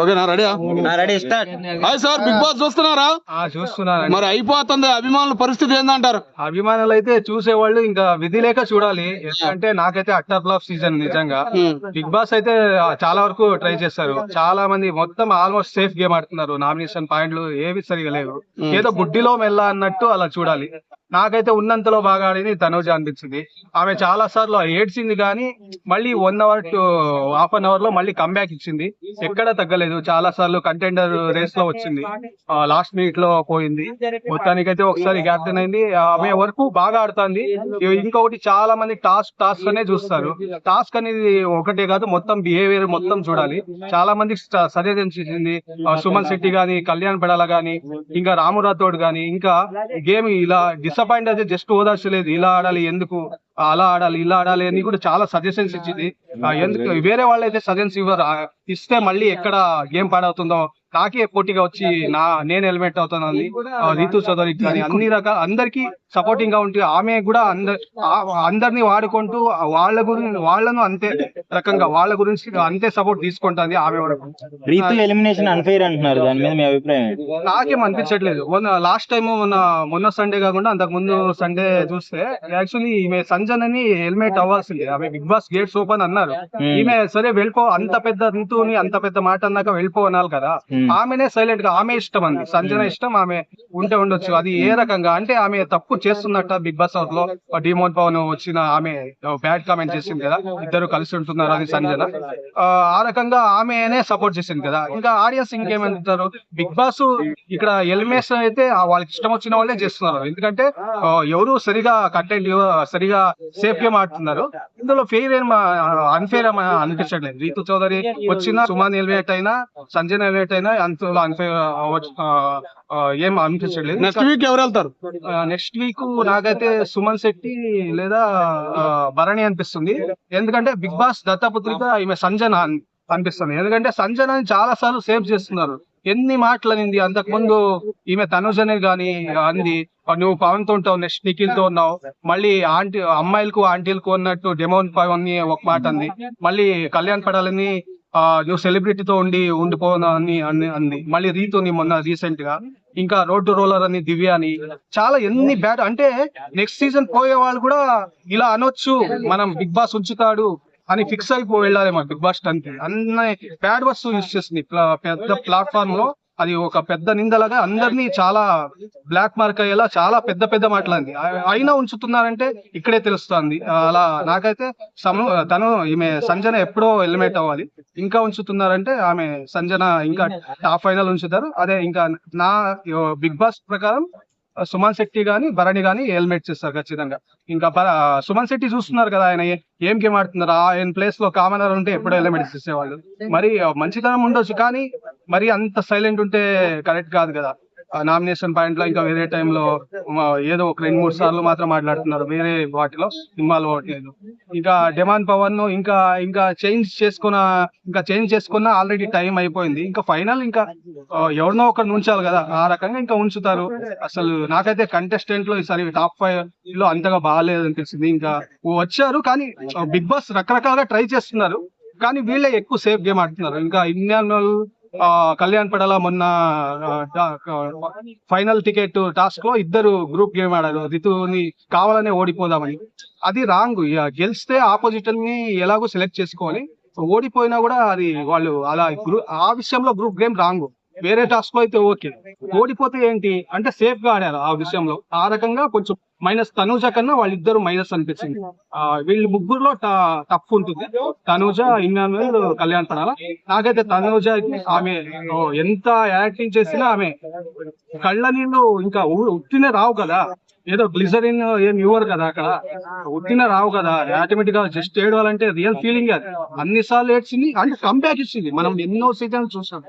ఓకేనా రెడీయా? Ready start. Hi sir Big Boss చూస్తున్నారా? మరి అయిపోతుంది అభిమానుల పరిస్థితి ఏందంటారు? అభిమానులు అయితే చూసేవాళ్ళు ఇంకా విధి లేక చూడాలి. ఎందుకంటే నాకైతే అట్టర్ ఫ్లాప్ సీజన్ నిజంగా. బిగ్ బాస్ అయితే చాలా వరకు ట్రై చేస్తారు. చాలా మంది మొత్తం ఆల్మోస్ట్ సేఫ్ గేమ్ ఆడుతున్నారు. నామినేషన్ పాయింట్లు ఏవి సరిగా లేవు. ఏదో గుడ్డిలో మెల్ల అన్నట్టు అలా చూడాలి. నాకైతే ఉన్నంతలో బాగా ఆడింది తనూజ అనిపించింది. ఆమె చాలా సార్లు ఏడ్చింది కానీ మళ్ళీ one hour to half an అవర్లో మళ్ళీ కంబ్యాక్ ఇచ్చింది. ఎక్కడ తగ్గలేదు. చాలా సార్లు కంటెండర్ రేస్లో వచ్చింది. లాస్ట్ మినిట్లో పోయింది. మొత్తానికైతే ఒకసారి క్యాప్టెన్ అయింది. ఆమె వరకు బాగా ఆడుతుంది. ఇంకొకటి చాలా మంది టాస్క్ టాస్క్ అనే చూస్తారు. టాస్క్ అనేది ఒకటే కాదు మొత్తం బిహేవియర్ మొత్తం చూడాలి. చాలా మంది సజెషన్స్ సుమన్ శెట్టి గానీ కళ్యాణ్ పడాల గాని ఇంకా రాము రాథోడ్ గాని ఇంకా గేమ్ ఇలా డిసప్పాయింట్ అయితే జస్ట్ ఓదార్చలేదు ఇలా ఆడాలి ఎందుకు? అలా ఆడాలి ఇలా ఆడాలి అని కూడా చాలా సజెషన్స్ ఇచ్చింది. ఎందుకు? వేరే వాళ్ళు అయితే సజెషన్స్ ఇవ్వరు ఇస్తే మళ్ళీ ఎక్కడ గేమ్ పాడవుతుందో నాకే పోటీగా వచ్చి నా నేను ఎలిమెంట్ అవుతానని రీతు చౌదరి కానీ అన్ని రకాల అందరికి సపోర్టింగ్గా ఉంటుంది ఆమె కూడా అందరి అందరినీ వాడుకుంటూ వాళ్ళ గురించి వాళ్ళను అంతే రకంగా వాళ్ళ గురించి అంతే సపోర్ట్ తీసుకుంటుంది ఆమె వరకు రీతు ఎలిమినేషన్ అన్ఫైర్ అంటున్నారు దాని మీద మీ అభిప్రాయం ఏంటి? నాకేం అనిపించట్లేదు. మొన్న లాస్ట్ టైం మొన్న మొన్న సండే కాకుండా అంతకు ముందు సండే చూస్తే యాక్చువల్లీ ఈమె సంజన్ అని హెల్మెట్ అవ్వాల్సింది. ఆమె బిగ్ బాస్ గేట్స్ ఓపెన్ అన్నారు. ఈమె సరే వెళ్ళిపో అంత పెద్ద ఋతువుని అంత పెద్ద మాట అన్నాక వెళ్ళిపో అనాలి కదా. ఆమెనే సైలెంట్గా ఆమె ఇష్టం అంది. సంజన ఇష్టం ఆమె ఉంటే ఉండొచ్చు. అది ఏ రకంగా? అంటే ఆమె తప్పు చేస్తున్నట్ట బిగ్ బాస్ హౌస్లో డిమోన్ పవన్ వచ్చిన ఆమె బ్యాడ్ కామెంట్ చేసింది కదా. ఇద్దరు కలిసి ఉంటున్నారు అని సంజన. ఆ, రకంగా ఆమెనే సపోర్ట్ చేసింది కదా. ఇంకా ఆడియన్స్ ఇంకేమంటారు? బిగ్ బాస్ ఇక్కడ ఎలిమినేషన్ అయితే వాళ్ళకి ఇష్టం వచ్చిన వాళ్ళే చేస్తున్నారు. ఎందుకంటే ఎవరు సరిగా కంటెంట్ సరిగా సేఫ్ గేమ్ ఆడుతున్నారు ఇందులో ఫెయిర్ ఏం అన్ఫేర్ అనిపించట్లేదు. రీతు చౌదరి వచ్చిన సుమాన్ ఎలివేట్ అయినా సంజయ్ ఎలివేట్ అయినా అంతలో అన్ఫేర్ ఏం అనిపించట్లేదు. నెక్స్ట్ వీక్ ఎవరు వెళ్తారు? నెక్స్ట్ వీక్ నాకైతే సుమన్ శెట్టి లేదా భరణి అనిపిస్తుంది. ఎందుకంటే బిగ్ బాస్ దత్తపుత్రిక ఈమె సంజన అన్- అనిపిస్తుంది. ఎందుకంటే సంజన చాలా సార్లు సేవ్ చేస్తున్నారు. ఎన్ని మాటలు అనింది అంతకు ముందు ఈమె తనుజనే గాని అంది నువ్వు పవన్తో ఉంటావు నెక్స్ట్ నిఖిల్తో ఉన్నావు. మళ్ళీ ఆంటీ అమ్మాయిలకు ఆంటీలకు ఉన్నట్టు డెమోన్ పవన్ని ఒక మాట అంది. మళ్ళీ కళ్యాణ్ పడాలని ఆ, నువ్వు సెలబ్రిటీతో ఉండి ఉండిపోను అని అంది. మళ్ళీ రీతోని మొన్న రీసెంట్గా ఇంకా రోడ్డు రోలర్ అని దివ్య అని చాలా ఎన్ని బ్యాడ్ అంటే నెక్స్ట్ సీజన్ పోయే వాళ్ళు కూడా ఇలా అనొచ్చు. మనం బిగ్ బాస్ ఉంచుతాడు అని ఫిక్స్ అయిపో వెళ్ళాలి మా బిగ్ బాస్ అంతే అన్ని బ్యాడ్ వర్డ్స్ యూస్ చేసింది పెద్ద ప్లాట్ఫామ్లో అది ఒక పెద్ద నిందలాగా అందరినీ చాలా బ్లాక్ మార్క్ అయ్యేలా చాలా పెద్ద పెద్ద మాట్లాడింది. అయినా ఉంచుతున్నారంటే ఇక్కడే తెలుస్తుంది. అలా నాకైతే సమ తను ఈమె సంజన ఎప్పుడో ఎలిమినేట్ అవ్వాలి. ఇంకా ఉంచుతున్నారంటే ఆమె సంజన ఇంకా టాప్ ఫైనల్ ఉంచుతారు. అదే ఇంకా నా బిగ్ బాస్ ప్రకారం సుమన్ శెట్టి కానీ భరణి కానీ హెల్మెట్ చేస్తారు ఖచ్చితంగా. ఇంకా సుమన్ శెట్టి చూస్తున్నారు కదా ఆయన ఏం గేమ్ ఆడుతున్నారు? ఆయన ప్లేస్లో కామనర్ ఉంటే ఎప్పుడో హెల్మెట్ ఇచ్చేవాళ్ళు మరి మంచితనం ఉండొచ్చు కానీ మరి అంత సైలెంట్ ఉంటే కరెక్ట్ కాదు కదా. నామినేషన్ పాయింట్లో ఇంకా వేరే టైంలో ఏదో ఒక రెండు మూడు సార్లు మాత్రం మాట్లాడుతున్నారు. వేరే వాటిలో ఇన్వాల్వ్ అవ్వట్లేదు ఇంకా డిమాండ్ పవర్ను ఇంకా ఇంకా చేంజ్ చేసుకున్న ఇంకా చేంజ్ చేసుకున్న ఆల్రెడీ టైం అయిపోయింది. ఇంకా ఫైనల్ ఇంకా ఎవరినో ఒకరిని ఉంచాలి కదా. ఆ రకంగా ఇంకా ఉంచుతారు. అసలు నాకైతే కంటెస్టెంట్లో ఈసారి టాప్ ఫైవ్లో అంతగా బాగాలేదు తెలిసింది ఇంకా వచ్చారు కానీ బిగ్ బాస్ రకరకాలుగా ట్రై చేస్తున్నారు. కానీ వీళ్ళే ఎక్కువ సేఫ్ గేమ్ ఆడుతున్నారు. ఇంకా ఇండియన్ కళ్యాణ్ పడాల మొన్న ఫైనల్ టికెట్ టాస్క్లో ఇద్దరు గ్రూప్ గేమ్ ఆడారు. రితుని కావాలనే ఓడిపోదామని. అది రాంగ్. గెలిస్తే ఆపోజిట్ని ఎలాగో సెలెక్ట్ చేసుకోవాలి. ఓడిపోయినా కూడా అది వాళ్ళు అలా గ్రూప్ ఆ విషయంలో గ్రూప్ గేమ్ రాంగ్. వేరే టాస్క్లో అయితే ఓకే ఓడిపోతే ఏంటి? అంటే సేఫ్గా ఆడారు ఆ విషయంలో. ఆ రకంగా కొంచెం మైనస్ తనూజ కన్నా వాళ్ళిద్దరు మైనస్ అనిపించింది. వీళ్ళు ముగ్గురులో టఫ్ ఉంటుంది. తనూజ ఇమ్మాన్యుల్ కళ్యాణ్ పడాల? నాకైతే తనూజ ఆమె ఎంత యాక్టింగ్ చేసినా ఆమె కళ్ళ నీళ్ళు ఇంకా ఉ- ఉట్టినే రావు కదా. ఏదో గ్లిజరిన్ ఏం ఇవ్వరు కదా అక్కడ. ఉట్టిన రావు కదా. ఆటోమేటిక్గా జస్ట్ ఏడవాలంటే రియల్ ఫీలింగ్ అది. అన్ని సార్లు ఏడ్చింది. అంటే కంబ్యాక్ ఇచ్చింది. మనం ఎన్నో సీజన్ చూసాం.